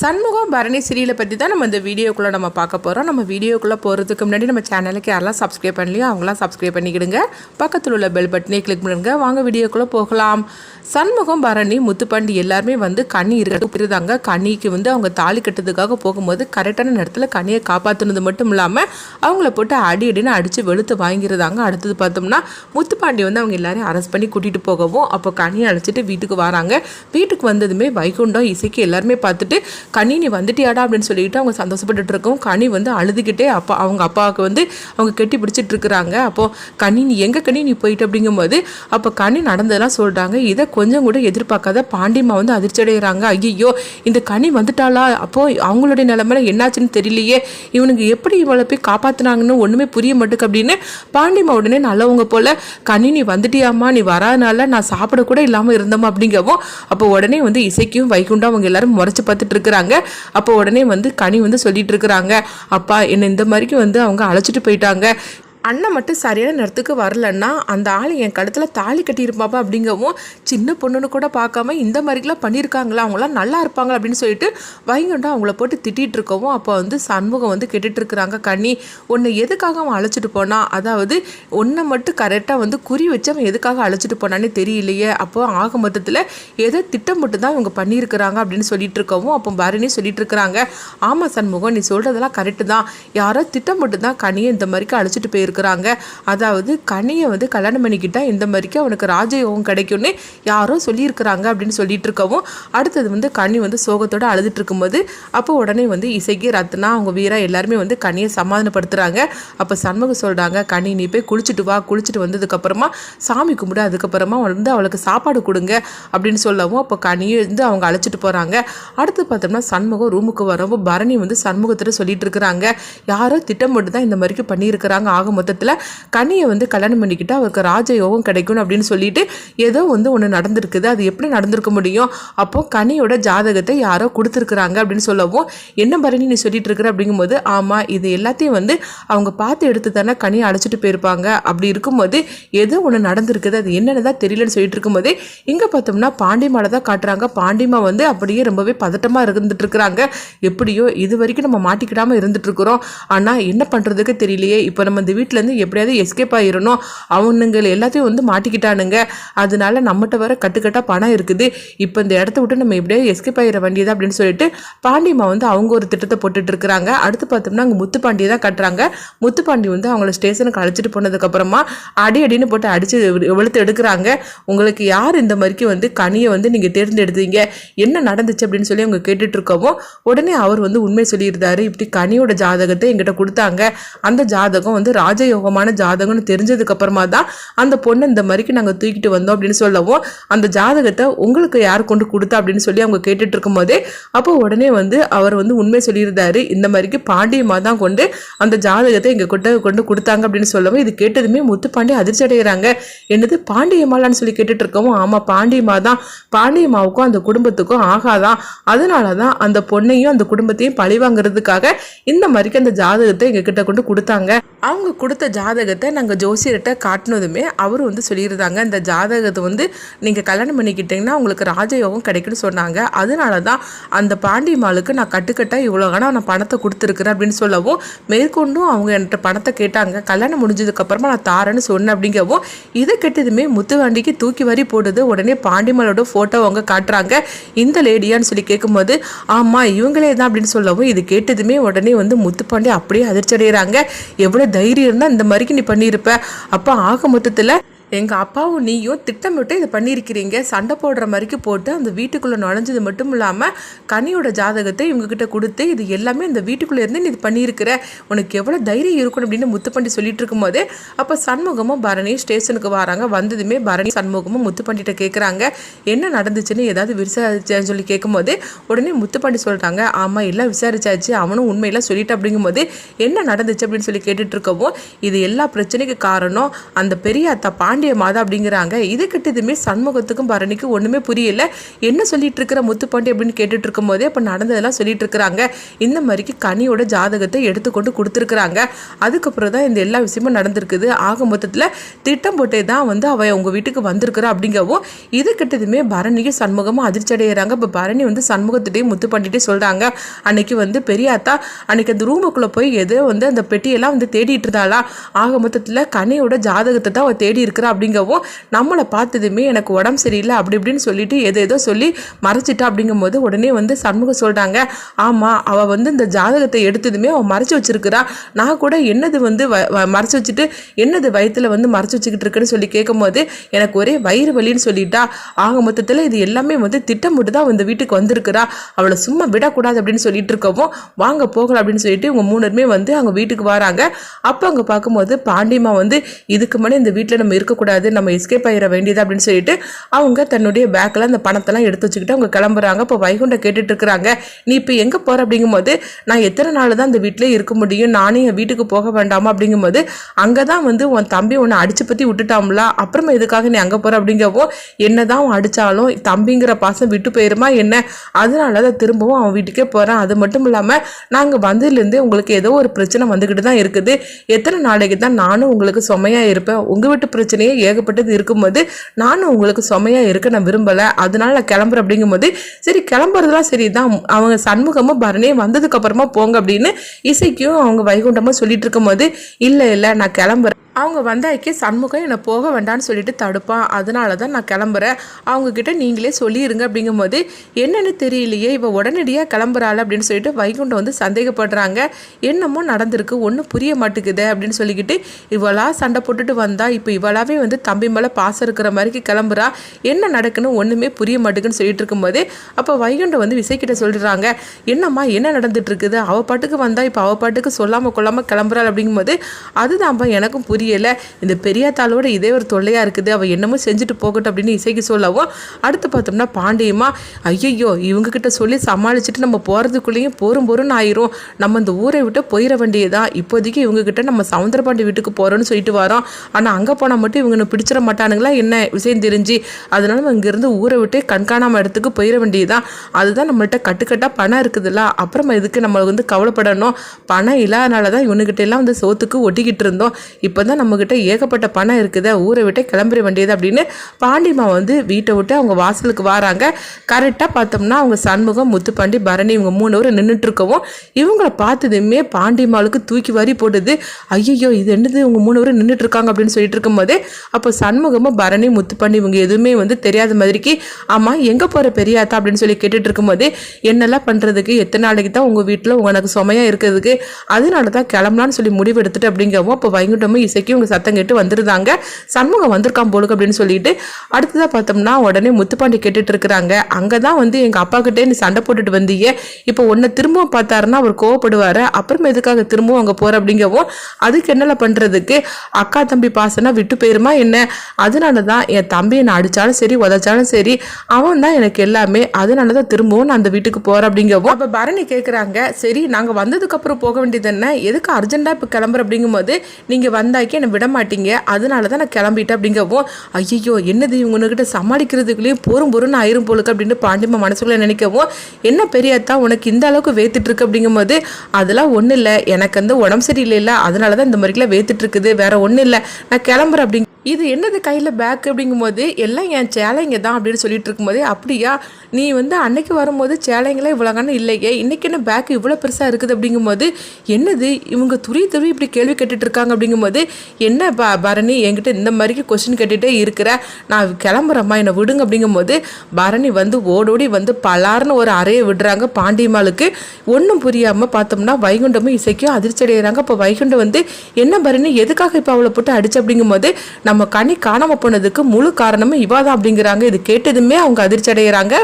சண்முகம் பரணி சீரியலை பற்றி தான் நம்ம இந்த வீடியோக்குள்ளே நம்ம பார்க்க போகிறோம் நம்ம வீடியோக்குள்ளே போகிறதுக்கு முன்னாடி நம்ம சேனலுக்கு யாரெல்லாம் சப்ஸ்கிரைப் பண்ணலையோ அவங்களாம் சப்ஸ்கிரைப் பண்ணிக்கிடுங்க. பக்கத்தில் உள்ள பெல் பட்டனே கிளிக் பண்ணுங்க. வாங்க வீடியோக்குள்ளே போகலாம். சண்முகம் பரணி முத்துப்பாண்டி எல்லாருமே வந்து கண்ணி இருக்கிறதாங்க கண்ணிக்கு வந்து அவங்க தாலி கட்டுறதுக்காக போகும்போது கரெக்டான நேரத்தில் கண்ணியை காப்பாற்றுனது மட்டும் இல்லாமல் அவங்கள போட்டு அடி அடின்னு அடித்து வெளுத்து வாங்கிறதாங்க அடுத்தது பார்த்தோம்னா முத்துப்பாண்டி வந்து அவங்க எல்லாரையும் அரெஸ்ட் பண்ணி கூட்டிகிட்டு போகவும் அப்போ கண்ணியை அழைச்சிட்டு வீட்டுக்கு வராங்க. வீட்டுக்கு வந்ததுமே வைகுண்டம் இசைக்கு எல்லாருமே பார்த்துட்டு கனி நீ வந்துட்டியாடா அப்படின்னு சொல்லிட்டு அவங்க சந்தோஷப்பட்டுட்டு இருக்கோம் கனி வந்து அழுதுகிட்டே அப்பா அவங்க அப்பாவுக்கு வந்து அவங்க கெட்டி பிடிச்சிட்டு இருக்கிறாங்க அப்போ கனி நீ எங்க கனி நீ போயிட்டு அப்படிங்கும்போது அப்போ கனி நடந்ததெல்லாம் சொல்றாங்க. இதை கொஞ்சம் கூட எதிர்பார்க்காத பாண்டிமா வந்து அதிர்ச்சி அடைகிறாங்க ஐயோ இந்த கனி வந்துட்டாளா? அப்போ அவங்களுடைய நிலைமையில என்னாச்சுன்னு தெரியலையே. இவனுக்கு எப்படி இவளை போய் காப்பாத்துனாங்கன்னு ஒண்ணுமே புரிய மாட்டேக்கு அப்படின்னு பாண்டிமா உடனே நல்லவங்க போல கனி நீ வந்துட்டியாம்மா? நீ வராதனால நான் சாப்பிட கூட இல்லாம இருந்தோமா அப்படிங்கவும் அப்போ உடனே வந்து இசைக்கும் வைகுண்டம் அவங்க எல்லாரும் முறைச்சு பார்த்துட்டு இருக்கிறாங்க அப்போ உடனே வந்து கனி வந்து சொல்லிட்டு இருக்கிறாங்க. அப்பா என்னை இந்த மாதிரிக்கு வந்து அவங்க அழைச்சிட்டு போயிட்டாங்க. அண்ணன் மட்டும் சரியான நேரத்துக்கு வரலன்னா அந்த ஆள் என் கழுத்தில் தாலி கட்டியிருப்பாப்பா அப்படிங்கவும் சின்ன பொண்ணுன்னு கூட பார்க்காம இந்த மாதிரிலாம் பண்ணியிருக்காங்களா? அவங்களாம் நல்லா இருப்பாங்க அப்படின்னு சொல்லிட்டு வைங்கண்டா அவங்கள போட்டு திட்டிகிட்டு இருக்கவும் அப்போ வந்து சண்முகம் வந்து கேட்டுட்ருக்குறாங்க கண்ணி உன்னை எதுக்காக அவன் அழைச்சிட்டு போனான் அதாவது உன்னை மட்டும் கரெக்டாக வந்து குறி வச்சு அவன் எதுக்காக அழைச்சிட்டு போனானே தெரியலையே. அப்போ ஆக மொத்தத்தில் ஏதோ திட்டம் மட்டும் தான் இவங்க பண்ணியிருக்கிறாங்க அப்படின்னு சொல்லிட்டு இருக்கவும் அப்போ பரணி சொல்லிட்டு இருக்கிறாங்க ஆமாம் சண்முகம் நீ சொல்கிறதெல்லாம் கரெக்டு தான். யாரோ திட்டம் மட்டும் தான் கனியை இந்த மாதிரிக்கு அழைச்சிட்டு இருக்கிறாங்க அதாவது கனியை வந்து கல்யாணம் பண்ணிக்கிட்டா இந்த மாதிரிக்கு அவனுக்கு ராஜயோகம் கிடைக்கும்னு யாரோ சொல்லியிருக்கிறாங்க அப்படின்னு சொல்லிட்டு இருக்கவும் அடுத்தது வந்து கனி வந்து சோகத்தோட அழுதுட்டு இருக்கும்போது அப்போ உடனே வந்து இசைக்கு ரத்னா அவங்க வீரா எல்லாருமே வந்து கனியை சமாதானப்படுத்துறாங்க. அப்போ சண்முகம் சொல்கிறாங்க கனி நீ போய் குளிச்சுட்டு வா. குளிச்சுட்டு வந்ததுக்கப்புறமா சாமி கும்பிடு அதுக்கப்புறமா வந்து அவளுக்கு சாப்பாடு கொடுங்க. அப்படின்னு சொல்லவும் அப்போ கனியை வந்து அவங்க அழைச்சிட்டு போகிறாங்க அடுத்து பார்த்தோம்னா சண்முகம் ரூமுக்கு வரவும் பரணி வந்து சண்முகத்திட்ட சொல்லிட்டு இருக்கிறாங்க யாரோ திட்டமிட்டு தான் இந்த மாதிரிக்கு பண்ணியிருக்கிறாங்க ஆக மொத்தத்தில் கனியை வந்து கல்யாணம் பண்ணிக்கிட்டு அவருக்கு ராஜயோகம் கிடைக்கும் அப்படின்னு சொல்லிட்டு ஏதோ வந்து ஒன்று நடந்திருக்குது. அது எப்படி நடந்திருக்க முடியும்? அப்போ கனியோட ஜாதகத்தை யாரோ கொடுத்துருக்குறாங்க அப்படின்னு சொல்லவும் என்ன பரணி நீ சொல்லிட்டு இருக்கிற? அப்படிங்கும்போது ஆமாம் இது எல்லாத்தையும் வந்து அவங்க பார்த்து எடுத்து தானே கனியை அழைச்சிட்டு போயிருப்பாங்க. அப்படி இருக்கும்போது ஏதோ ஒன்று நடந்திருக்குது. அது என்னென்னு தான் தெரியலன்னு சொல்லிட்டு இருக்கும்போது இங்கே பார்த்தோம்னா பாண்டிமாவை தான் காட்டுறாங்க. பாண்டிமா வந்து அப்படியே ரொம்பவே பதட்டமாக இருந்துட்டு இருக்கிறாங்க. எப்படியோ இது வரைக்கும் நம்ம மாட்டிக்கிடாமல் இருந்துட்டு இருக்கிறோம். ஆனால் என்ன பண்ணுறதுக்கு தெரியலையே. இப்போ நம்ம இந்த வீட்டிலேருந்து எப்படியாவது எஸ்கேப் ஆகிடணும் அவனுங்க எல்லாத்தையும் வந்து மாட்டிக்கிட்டானுங்க. அதனால நம்மகிட்ட வர கட்டுக்கட்டாக பணம் இருக்குது. இப்போ இந்த இடத்த விட்டு நம்ம எப்படியாவது எஸ்கேப் ஆகிட வேண்டியது அப்படின்னு சொல்லிட்டு பாண்டிமா வந்து அவங்க ஒரு திட்டத்தை போட்டுட்டு இருக்கிறாங்க. அடுத்து பார்த்தோம்னா அங்கே முத்துப்பாண்டியை தான் கட்டுறாங்க. முத்துப்பாண்டி வந்து அவங்கள ஸ்டேஷனுக்கு அழைச்சிட்டு போனதுக்கப்புறமா அடி அடின்னு போட்டு அடித்து வெளுத்து எடுக்கிறாங்க. உங்களுக்கு யார் இந்த மாதிரிக்கு வந்து கனியை வந்து நீங்கள் தேர்ந்தெடுத்தீங்க? என்ன நடந்துச்சு அப்படின்னு சொல்லி அவங்க கேட்டுட்டு இருக்கவும் உடனே அவர் வந்து உண்மை சொல்லியிருந்தாரு. இப்படி கனியோட ஜாதகத்தை எங்கிட்ட கொடுத்தாங்க. அந்த ஜாதகம் வந்து ராஜயோகமான ஜாதகம்னு தெரிஞ்சதுக்கு அப்புறமா தான் அந்த பொண்ணு இந்த மாதிரிக்கு நாங்கள் தூக்கிட்டு வந்தோம் அப்படின்னு சொல்லவும் அந்த ஜாதகத்தை உங்களுக்கு யார் கொண்டு கொடுத்தா அப்படின்னு சொல்லி அவங்க கேட்டுட்டு இருக்கும்போதே அப்போ உடனே வந்து அவர் வந்து உண்மை சொல்லியிருந்தாரு இந்த மாதிரிக்கு பாண்டியமாக தான் கொண்டு அந்த ஜாதகத்தை எங்கள் கிட்ட கொண்டு கொடுத்தாங்க அப்படின்னு சொல்லவும் இது கேட்டதுமே முத்துப்பாண்டி அதிர்ச்சி அடைகிறாங்க. என்னது பாண்டியம்மாளான்னு சொல்லி கேட்டுட்டு இருக்கவும் ஆமா பாண்டியம்மா தான் பாண்டியம்மாவுக்கும் அந்த குடும்பத்துக்கும் ஆகாதான் அதனால தான் அந்த பொண்ணையும் அந்த குடும்பத்தையும் பழி வாங்குறதுக்காக இந்த மாதிரிக்கு அந்த ஜாதகத்தை எங்ககிட்ட கொண்டு கொடுத்தாங்க. அவங்க கொடுத்த ஜாதகத்தை நாங்கள் ஜோசியர்கிட்ட காட்டினதுமே அவர் வந்து சொல்லியிருந்தாங்க. இந்த ஜாதகத்தை வந்து நீங்கள் கல்யாணம் பண்ணிக்கிட்டீங்கன்னா உங்களுக்கு ராஜயோகம் கிடைக்கும்னு சொன்னாங்க. அதனால தான் அந்த பாண்டியம்மாளுக்கு நான் கட்டுக்கட்டாக இவ்வளோ ஆனால் நான் பணத்தை கொடுத்துருக்குறேன் அப்படின்னு சொல்லவும் மேற்கொண்டும் அவங்க என்கிட்ட பணத்தை கேட்டாங்க. கல்யாணம் முடிஞ்சதுக்கப்புறமா நான் தாரேன்னு சொன்னேன் அப்படிங்கவும் இதை கெட்டதுமே முத்துவாண்டிக்கு தூக்கி வரி போடுது உடனே பாண்டிமாலோட ஃபோட்டோ அவங்க காட்டுறாங்க. இந்த லேடியான்னு சொல்லி கேட்கும்போது ஆமாம் இவங்களே தான் அப்படின்னு சொல்லவும் இது கேட்டதுமே உடனே வந்து முத்துப்பாண்டி அப்படியே அதிர்ச்சி அடைகிறாங்க எவ்வளோ தைரியம் இருந்தால் இந்த மாதிரிக்கு நீ பண்ணியிருப்ப. அப்போ ஆக மொத்தத்தில் எங்கள் அப்பாவும் நீயும் திட்டமிட்டு இதை பண்ணியிருக்கிறீங்க. சண்டை போடுற மாதிரிக்கு போட்டு அந்த வீட்டுக்குள்ளே நுழைஞ்சது மட்டும் இல்லாமல் கனியோட ஜாதகத்தை இவங்ககிட்ட கொடுத்து இது எல்லாமே இந்த வீட்டுக்குள்ளே இருந்து நீ இது பண்ணியிருக்கிற. உனக்கு எவ்வளோ தைரியம் இருக்கணும் அப்படின்னு முத்துப்பண்டி சொல்லிட்டு இருக்கும்போது அப்போ சண்முகமும் பரணி ஸ்டேஷனுக்கு வராங்க. வந்ததுமே பரணி சண்முகமும் முத்துப்பண்டிகிட்ட கேட்குறாங்க என்ன நடந்துச்சுன்னு ஏதாவது விசாரிச்சேன்னு சொல்லி கேட்கும்போது உடனே முத்துப்பாண்டி சொல்கிறாங்க ஆமாம் எல்லாம் விசாரிச்சாச்சு. அவனும் உண்மையெல்லாம் சொல்லிட்டு. அப்படிங்கும்போது என்ன நடந்துச்சு? அப்படின்னு சொல்லி கேட்டுட்டு இருக்கவும் இது எல்லா பிரச்சனைக்கு காரணம் அந்த பெரிய அத்தா பாண்டி பாண்டிய மாதா அப்படிங்கிறாங்க. இது கிட்டதுமே சண்முகத்துக்கும் பரணிக்கும் ஒன்றுமே புரியல. என்ன சொல்லிட்டு இருக்கிற முத்துப்பாண்டி அப்படின்னு கேட்டுட்டு இருக்கும் போதே இப்போ நடந்ததெல்லாம் சொல்லிட்டு இருக்கிறாங்க இந்த மாதிரிக்கு கனியோட ஜாதகத்தை எடுத்துக்கொண்டு கொடுத்துருக்குறாங்க. அதுக்கப்புறம் தான் இந்த எல்லா விஷயமும் நடந்திருக்குது. ஆக மொத்தத்தில் திட்டம் போட்டே தான் வந்து அவ உங்க வீட்டுக்கு வந்திருக்கிறா அப்படிங்கவும் இது கிட்டதுமே பரணியும் சண்முகமும் அதிர்ச்சி அடைகிறாங்க இப்போ பரணி வந்து சண்முகத்திட்டே முத்துப்பாண்டிகிட்டே சொல்றாங்க. அன்னைக்கு வந்து பெரியாத்தா அன்னைக்கு அந்த ரூமுக்குள்ளே போய் எதோ வந்து அந்த பெட்டியெல்லாம் வந்து தேடிட்டு இருந்தாளா? ஆக மொத்தத்தில் கனியோட ஜாதகத்தை தான் அவள் தேடி இருக்கிறா அப்படிங்கவும் நம்மளை பார்த்ததுமே எனக்கு உடம்பு சரியில்லை அப்படி இப்படின்னு சொல்லிட்டு எது ஏதோ சொல்லி மறைச்சிட்டா அப்படிங்கும்போது உடனே வந்து சண்முகம் சொல்கிறாங்க ஆமாம் அவள் வந்து இந்த ஜாதகத்தை எடுத்ததுமே அவள் மறைச்சி வச்சிருக்கிறா. நான் கூட என்னது வந்து வ- வ- வச்சுட்டு என்னது வயித்துல வந்து மறைச்சி வச்சுக்கிட்டு இருக்குன்னு சொல்லி கேட்கும்போது எனக்கு ஒரே வயிறு வலின்னு சொல்லிட்டா. ஆக மொத்தத்தில் இது எல்லாமே வந்து திட்டமிட்டு தான் இந்த வீட்டுக்கு வந்திருக்கிறா. அவளை சும்மா விடக்கூடாது அப்படின்னு சொல்லிட்டு இருக்கவும் வாங்க போகலாம் அப்படின்னு சொல்லிட்டு இவங்க மூணுமே வந்து அவங்க வீட்டுக்கு வராங்க. அப்போ அங்கே பார்க்கும்போது பாண்டியம்மா வந்து இதுக்கு முன்னாடி இந்த வீட்டில் நம்ம இருக்கக்கூடாது நம்ம எஸ்கேப் ஆகிட வேண்டியது அப்படின்னு சொல்லிட்டு அவங்க தன்னுடைய பேக்கில் அந்த பணத்தெல்லாம் எடுத்து வச்சுக்கிட்டு அவங்க கிளம்புறாங்க. இப்போ வைகுண்ட கேட்டுட்டு இருக்கிறாங்க. நீ இப்போ எங்கே போகிற அப்படிங்கும்போது நான் எத்தனை நாள் தான் அந்த வீட்டிலே இருக்க முடியும்? நானே என் வீட்டுக்கு போக வேண்டாமா அப்படிங்கும்போது அங்கே தான் வந்து உன் தம்பி உன்னை அடிச்சு பற்றி விட்டுட்டாம்ல அப்புறமா எதுக்காக நீ அங்கே போகிற அப்படிங்கவும் என்ன தான் அவன் அடித்தாலும் தம்பிங்கிற பாசம் விட்டு போயிருமா என்ன? அதனால தான் திரும்பவும் அவன் வீட்டுக்கே போகிறேன் அது மட்டும் இல்லாமல் நாங்கள் வந்ததுலேருந்தே உங்களுக்கு ஏதோ ஒரு பிரச்சனை வந்துக்கிட்டு தான் இருக்குது. எத்தனை நாளைக்கு தான் நானும் உங்களுக்கு சுமையாக இருப்பேன்? உங்கள் வீட்டு பிரச்சனையே ஏகப்பட்டது இருக்கும்போது நானும் உங்களுக்கு சுமையாக இருக்க நான் விரும்பலை. அதனால நான் கிளம்புறேன் அப்படிங்கும்போது சரி கிளம்புறதுலாம் சரி தான் அவங்க சண்முகமும் பரணியும் வந்ததுக்கு அப்புறமா போங்க அப்படின்னு இசைக்கும் அவங்க வைகுண்டமாக சொல்லிட்டு இருக்கும்போது இல்லை இல்லை நான் கிளம்புறேன். அவங்க வந்தாக்கே சண்முகம் என்னை போக வேண்டாம்னு சொல்லிட்டு தடுப்பான். அதனால தான் நான் கிளம்புறேன். அவங்கக்கிட்ட நீங்களே சொல்லிடுங்க அப்படிங்கும்போது என்னென்னு தெரியலையே இவ உடனடியாக கிளம்புறாள் அப்படின்னு சொல்லிட்டு வைகுண்டம் வந்து சந்தேகப்படுறாங்க. என்னமோ நடந்திருக்கு ஒன்றும் புரிய மாட்டேங்குது அப்படின்னு சொல்லிக்கிட்டு இவளா சண்டை போட்டுட்டு வந்தா இப்போ இவளாவே வந்து தம்பி மேலே பாசம் இருக்கிற மாதிரிக்கு கிளம்புறா. என்ன நடக்குன்னு ஒன்றுமே புரிய மாட்டேங்குன்னு சொல்லிட்டு இருக்கும்போது அப்போ வைகுண்டம் வந்து விசைக்கிட்ட சொல்லிடுறாங்க என்னம்மா என்ன நடந்துட்டு இருக்குது? அவ பாட்டுக்கு வந்தா இப்போ அவ பாட்டுக்கு சொல்லாமல் கொள்ளாமல் கிளம்புறாள். அப்படிங்கும்போது அதுதான்ப்பா எனக்கும் புரியலை இந்த பெரியாத்தாளோட இதே ஒரு தொல்லையாக இருக்குது. அவள் என்னமோ செஞ்சுட்டு போகட்டும் அப்படின்னு இசைக்கு சொல்லவும் அடுத்து பார்த்தோம்னா பாண்டியம்மா ஐயையோ இவங்க கிட்ட சொல்லி சமாளிச்சுட்டு நம்ம போகிறதுக்குள்ளேயும் போரும் போரும்னு ஆயிரும். நம்ம இந்த ஊரை விட்டு போயிட வேண்டியதான் இப்போதைக்கு இவங்க கிட்ட நம்ம சவுந்தரபாண்டி வீட்டுக்கு போகிறோன்னு சொல்லிட்டு வரோம். ஆனால் அங்கே போனால் மட்டும் இவங்க பிடிச்சிட மாட்டானுங்களா? என்ன விஷயம் தெரிஞ்சு? அதனால நம்ம இங்கேருந்து ஊரை விட்டு கண்காணாம இடத்துக்கு போயிட வேண்டியதுதான். அதுதான் நம்மள்ட்ட கட்டுக்கட்டாக பணம் இருக்குதுல்ல. அப்புறமா இதுக்கு நம்ம வந்து கவலைப்படணும்? பணம் இல்லாதனால தான் இவனுக்கிட்ட எல்லாம் வந்து சோத்துக்கு ஒட்டிக்கிட்டு இருந்தோம். இப்போ தான் நம்மக்கிட்ட ஏகப்பட்ட பணம் இருக்குது. ஊரை விட்டு கிளம்பிட வேண்டியது அப்படின்னு பாண்டிமா வந்து வீட்டை விட்டு அவங்க வாசலுக்கு வராங்க. கரெக்டாக பார்த்தோம்னா அவங்க சண்முகம் முத்துப்பாண்டி பரணி இவங்க மூணு பேரும் நின்றுட்டு இருக்கவும் இவங்கள பார்த்ததுமே பாண்டிமாளுக்கு தூக்கி வாரி போடுது ஐயோ இது என்னது? இவங்க மூணு பேரும் நின்றுட்டு இருக்காங்க அப்படின்னு சொல்லிட்டு இருக்கும்போதே அப்போ சண்முகமும் பரணி முத்துப்பாண்டி இவங்க எதுவுமே வந்து தெரியாத மாதிரிக்கு ஆமாம் எங்கே போகிற பெரியாத்தா? அப்படின்னு சொல்லி கேட்டுட்டு இருக்கும்போது என்னெல்லாம் பண்ணுறதுக்கு எத்தனை நாளைக்கு தான் உங்கள் வீட்டில் உனக்கு சுமையாக இருக்கிறதுக்கு? அதனால தான் கிளம்பலான்னு சொல்லி முடிவு எடுத்துட்டு அப்படிங்கவும் அப்போ வைகுண்டமும் வரைக்கும் இவங்க சத்தம் கேட்டு வந்துருந்தாங்க. சண்முகம் வந்திருக்கான் போலுக்கு அப்படின்னு சொல்லிட்டு அடுத்ததாக பார்த்தோம்னா உடனே முத்துப்பாண்டி கேட்டுட்டு இருக்கிறாங்க. அங்கே தான் வந்து எங்கள் அப்பா கிட்டே நீ சண்டை போட்டுட்டு வந்தீங்க. இப்போ உன்னை திரும்பவும் பார்த்தாருன்னா அவர் கோவப்படுவார். அப்புறம் எதுக்காக திரும்பவும் அங்கே போகிற அப்படிங்கவும் அதுக்கு என்னெல்லாம் பண்ணுறதுக்கு அக்கா தம்பி பாசனா விட்டு போயிருமா என்ன? அதனால தான் என் தம்பி என்னை அடித்தாலும் சரி உதைச்சாலும் சரி அவன் தான் எனக்கு எல்லாமே. அதனால தான் திரும்பவும் நான் அந்த வீட்டுக்கு போகிறேன் அப்படிங்கவும். அப்போ பரணி கேட்குறாங்க சரி நாங்கள் வந்ததுக்கப்புறம் போக வேண்டியது என்ன? எதுக்கு அர்ஜென்ட்டாக இப்போ கிளம்புற அப்படிங்கும்போது நீங்கள் வந்தாக்கி என்னை விட மாட்டீங்க. அதனால தான் நான் கிளம்பிட்டேன் அப்படிங்கவும் ஐயோ என்னது இவங்ககிட்ட சமாளிக்கிறதுக்குள்ளேயும் போரும் பொருன்னு ஆயிரும் போலுக்கு அப்படின்னு பாண்டிமா மனசுக்குள்ள நினைக்கவும் என்ன பெரியாத்தா உனக்கு இந்த அளவுக்கு வேத்துட்டு அப்படிங்கும்போது அதெல்லாம் ஒன்றும் இல்லை எனக்கு வந்து உடம்பு சரியில்லை அதனால தான் இந்த மாதிரிலாம் வேத்துட்டு இருக்குது வேற ஒன்றும் இல்லை நான் கிளம்புறேன் அப்படிங்க இது என்னது கையில் பேக் அப்படிங்கும்போது எல்லாம் என் சேலைங்க தான் அப்படின்னு சொல்லிட்டு இருக்கும்போது அப்படியா? நீ வந்து அன்னைக்கு வரும்போது சேலைங்களே இவ்வளோங்கன்னு இல்லையே? இன்றைக்கி என்ன பேக் இவ்வளோ பெருசாக இருக்குது? அப்படிங்கும்போது என்னது? இவங்க துரி துரி இப்படி கேள்வி கேட்டுட்டு இருக்காங்க அப்படிங்கும்போது என்ன ப பரணி என்கிட்ட இந்த மாதிரிக்கு கொஸ்டின் கேட்டுகிட்டே இருக்கிற? நான் கிளம்புறேம்மா என்னை விடுங்க அப்படிங்கும்போது பரணி வந்து ஓடோடி வந்து பலார்னு ஒரு அறையை விடுறாங்க பாண்டியம்மாளுக்கு. ஒன்றும் புரியாமல் பார்த்தோம்னா வைகுண்டமும் இசைக்கும் அதிர்ச்சி அடைகிறாங்க அப்போ வைகுண்டம் வந்து என்ன பரணி எதுக்காக இப்போ அவளை போட்டு அடிச்சு? அப்படிங்கும்போது நம்ம கனி காணாமல் போனதுக்கு முழு காரணமும் இவாதான் அப்படிங்கிறாங்க. இது கேட்டதுமே அவங்க அதிர்ச்சி அடைகிறாங்க